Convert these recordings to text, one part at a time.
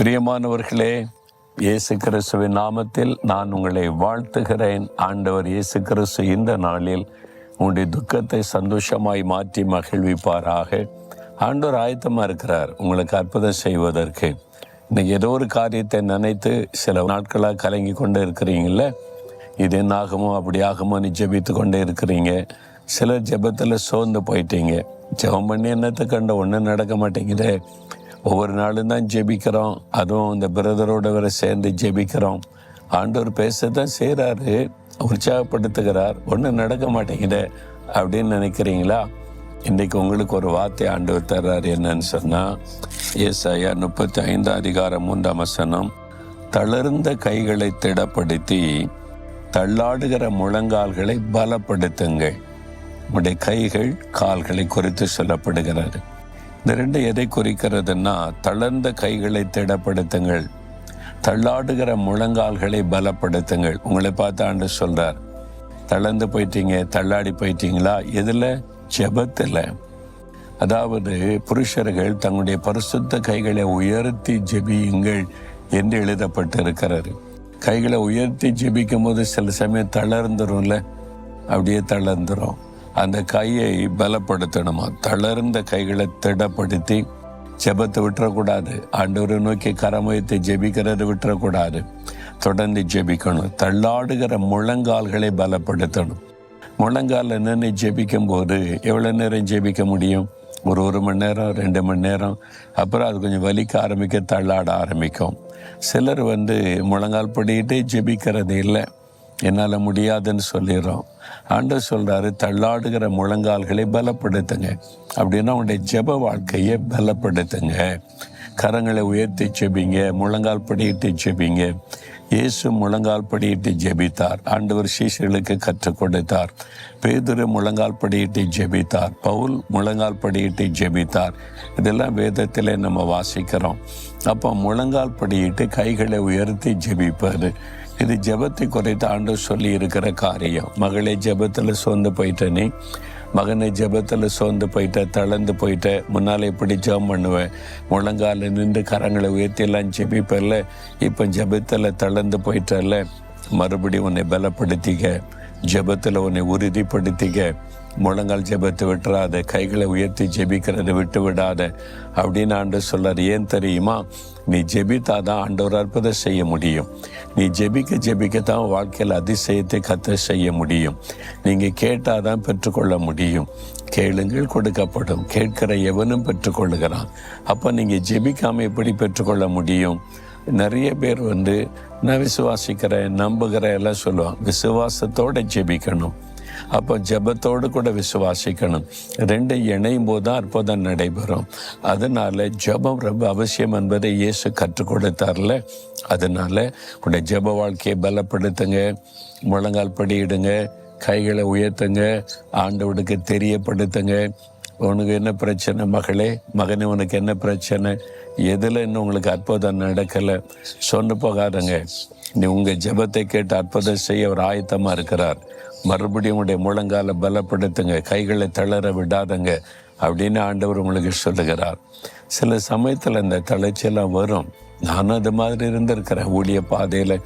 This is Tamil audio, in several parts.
பிரியமானவர்களே இயேசு கிறிஸ்துவின் நாமத்தில் நான் உங்களை வாழ்த்துகிறேன். ஆண்டவர் இயேசு கிறிஸ்து இந்த நாளில் உங்களுடைய துக்கத்தை சந்தோஷமாய் மாற்றி மகிழ்விப்பாராக. ஆண்டவர் ஆயத்தமாக இருக்கிறார் உங்களுக்கு அற்புதம் செய்வதற்கு. இன்னைக்கு ஏதோ ஒரு காரியத்தை நினைத்து சில நாட்களாக கலங்கி கொண்டு இருக்கிறீங்கள இது என்ன ஆகுமோ அப்படி ஆகுமோ நீ ஜெபித்து கொண்டே இருக்கிறீங்க. சிலர் ஜெபத்தில் சோர்ந்து போயிட்டீங்க. ஜெபம் பண்ணி என்னத்தை கண்ட ஒன்றும் நடக்க மாட்டேங்குதே. ஒவ்வொரு நாளும் தான் ஜெபிக்கிறோம். அதுவும் இந்த பிரதரோட வர சேர்ந்து ஜெபிக்கிறோம். ஆண்டவர் பேசத்தான் செய்கிறாரு உற்சாகப்படுத்துகிறார். ஒன்றும் நடக்க மாட்டேங்குதே அப்படின்னு நினைக்கிறீங்களா? இன்றைக்கு உங்களுக்கு ஒரு வார்த்தை ஆண்டவர் தர்றாரு என்னன்னு சொன்னால் ஏசாயா முப்பத்தி ஐந்து அதிகாரம் மூன்றாம் வசனம் தளர்ந்த கைகளை திடப்படுத்தி தள்ளாடுகிற முழங்கால்களை பலப்படுத்துங்கள். உடைய கைகள் கால்களை குறித்து சொல்லப்படுகிறது. இந்த ரெண்டு எதை குறிக்கிறதுன்னா தளர்ந்த கைகளை திடப்படுத்துங்கள். தள்ளாடுகிற முழங்கால்களை பலப்படுத்துங்கள். உங்களை பார்த்து ஆண்டு சொல்றார். தளர்ந்து போயிட்டீங்க தள்ளாடி போயிட்டீங்களா? எதில்? ஜெபத்தில். அதாவது புருஷர்கள் தங்களுடைய பரிசுத்த கைகளை உயர்த்தி ஜெபியுங்கள் என்று எழுதப்பட்டிருக்கிறது. கைகளை உயர்த்தி ஜெபிக்கும் போது சில சமயம் தளர்ந்துரும்ல? அப்படியே தளர்ந்துரும். அந்த கையை பலப்படுத்தணுமா? தளர்ந்த கைகளை திடப்படுத்தி ஜெபத்தை விட்டுறக்கூடாது. ஆண்டவரை நோக்கி கரமயத்தை ஜெபிக்கிறத விட்டுறக்கூடாது. தொடர்ந்து ஜெபிக்கணும். தள்ளாடுகிற முழங்கால்களை பலப்படுத்தணும். முழங்கால நின்று ஜெபிக்கும் போது எவ்வளோ நேரம் ஜெபிக்க முடியும்? ஒரு ஒரு மணி நேரம் ரெண்டு மணி நேரம். அப்புறம் அது கொஞ்சம் வலிக்க ஆரம்பிக்க தள்ளாட ஆரம்பிக்கும். சிலர் வந்து முழங்கால் படிக்கிட்டே ஜெபிக்கிறது இல்லை. என்னால் முடியாதுன்னு சொல்லிடுறோம். ஆண்டவர் சொல்கிறாரு தள்ளாடுகிற முழங்கால்களை பலப்படுத்துங்க. அப்படின்னா உங்களுடைய ஜெப வாழ்க்கையை பலப்படுத்துங்க. கரங்களை உயர்த்தி ஜெபிங்க முழங்கால் படியிட்டு ஜெபிங்க. இயேசு முழங்கால் படியிட்டு ஜெபித்தார். ஆண்டவர் சீசர்களுக்கு கற்றுக் கொடுத்தார். பேதுரு முழங்கால் படியிட்டு ஜெபித்தார். பவுல் முழங்கால் படியிட்டு ஜெபித்தார். இதெல்லாம் வேதத்தில் நம்ம வாசிக்கிறோம். அப்போ முழங்கால் படியிட்டு கைகளை உயர்த்தி ஜெபிப்பார் இது ஜெபத்தை குறைத்து ஆண்டு சொல்லி இருக்கிற காரியம். மகளே ஜெபத்தில் சோர்ந்து போயிட்ட நீ. மகனை ஜெபத்தில் சோர்ந்து போயிட்ட தளர்ந்து போயிட்ட முன்னால் இப்படி ஜெபம் பண்ணுவேன் முழங்கால நின்று கரங்களை உயர்த்தி எல்லாம் ஜெபிப்பல்ல. இப்போ ஜெபத்தில் தளர்ந்து போயிட்டல்ல. மறுபடியும் உன்னை பலப்படுத்திக்க ஜெபத்தில் உன்னை உறுதிப்படுத்திக்க. முழங்கால் ஜெபத்தை விட்டுறாத கைகளை உயர்த்தி ஜெபிக்கிறதை விட்டு விடாத அப்படின்னு ஆண்டு சொல்லார் ஏன் தெரியுமா? நீ ஜெபித்தாதான் ஆண்டவர் அற்புதம் செய்ய முடியும். நீ ஜெபிக்க ஜெபிக்க தான் வாழ்க்கையில் அதிசயத்தை கத்த செய்ய முடியும். நீங்கள் கேட்டால் தான் பெற்றுக்கொள்ள முடியும். கேளுங்கள் கொடுக்கப்படும். கேட்கிற எவனும் பெற்றுக்கொள்ளுகிறான். அப்போ நீங்கள் ஜெபிக்காமல் எப்படி பெற்றுக்கொள்ள முடியும்? நிறைய பேர் வந்து நான் விசுவாசிக்கிறேன் நம்புகிறேன் எல்லாம் சொல்லுவான் விசுவாசத்தோட ஜெபிக்கணும். அப்போ ஜெபத்தோடு கூட விசுவாசிக்கணும். ரெண்டு இணையும் போது தான் அற்புதம் நடைபெறும். அதனால ஜெபம் ரொம்ப அவசியம் என்பதை இயேசு கற்றுக் கொடுத்தார்ல. அதனால உடைய ஜெப வாழ்க்கையை பலப்படுத்துங்க. முழங்கால் படியிடுங்க. கைகளை உயர்த்துங்க. ஆண்டவனுக்கு தெரியப்படுத்துங்க. உனக்கு என்ன பிரச்சனை மகளே? மகனே உனக்கு என்ன பிரச்சனை? எதில் இன்னும் உங்களுக்கு அற்புதம் நடக்கலை? சொன்ன போகாதங்க. நீ உங்கள் ஜெபத்தை கேட்டு அற்புதம் செய்ய அவர் ஆயத்தமாக இருக்கிறார். மறுபடியும் உங்களுடைய முழங்கால பலப்படுத்துங்க கைகளை தளர விடாதங்க அப்படின்னு ஆண்டவர் உங்களுக்கு சொல்லுகிறார். சில சமயத்தில் இந்த தளர்ச்சியெல்லாம் வரும். நானும் அது மாதிரி இருந்திருக்கிறேன். ஊழிய பாதையில்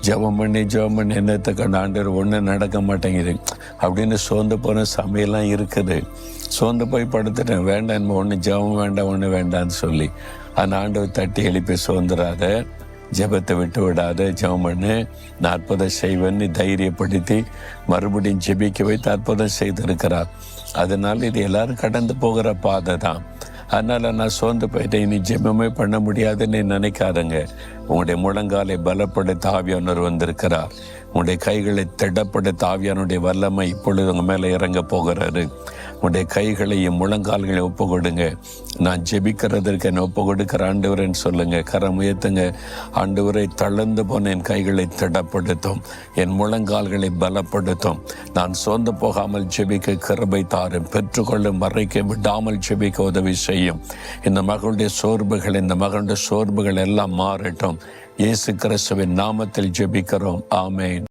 ஜெபம் பண்ணி ஜெபம் பண்ணி என்னத்தை கண்டு ஆண்டவர் ஒன்றும் நடக்க மாட்டேங்குது. அப்படின்னு சோர்ந்து போன சமையல்லாம் இருக்குது. சோர்ந்து போய் படுத்துட்டேன். வேண்டாம் ஒன்று ஜெபம் வேண்டாம் ஒன்று வேண்டாம்னு சொல்லி. அந்த ஆண்டவர் தட்டி எழுப்பி சோர்ந்துடாத ஜெபத்தை விட்டு விடாத ஜெபம் பண்ணு நான் அற்புதம் செய்வேன் தைரியப்படுத்தி மறுபடியும் ஜெபிக்க வைத்து அற்புதம் செய்திருக்கிறார். அதனால் இது எல்லாரும் கடந்து போகிற பாதை தான். அதனால் நான் சோர்ந்து போயிட்டேன். இனி ஜெபமே பண்ண முடியாதுன்னு நினைக்காதங்க. உங்களுடைய முழங்காலை பலப்படுத்த ஆவியானவர் வந்திருக்கிறார். உங்களுடைய கைகளை திடப்படுத்த ஆவியானுடைய வல்லமை இப்பொழுது உங்கள் மேலே இறங்க போகிறாரு உடைய கைகளையும் முழங்கால்களையும் ஒப்பு கொடுங்க நான் ஜெபிக்கிறதற்கு என்னை ஒப்பு கொடுக்கிற ஆண்டவரேன்னு சொல்லுங்க. கரம் உயர்த்துங்க. ஆண்டவரை தளர்ந்து போன என் கைகளை திடப்படுத்தும். என் முழங்கால்களை பலப்படுத்தும். நான் சோர்ந்து போகாமல் ஜெபிக்க கிருபை தாரும். பெற்றுக்கொள்ளும் மறைக்க விடாமல் ஜெபிக்க உதவி செய்யும். இந்த மகளுடைய சோர்வுகள் இந்த மகளுடைய சோர்வுகள் எல்லாம் மாறட்டும். இயேசு கிறிஸ்துவின் நாமத்தில் ஜெபிக்கிறோம். ஆமேன்.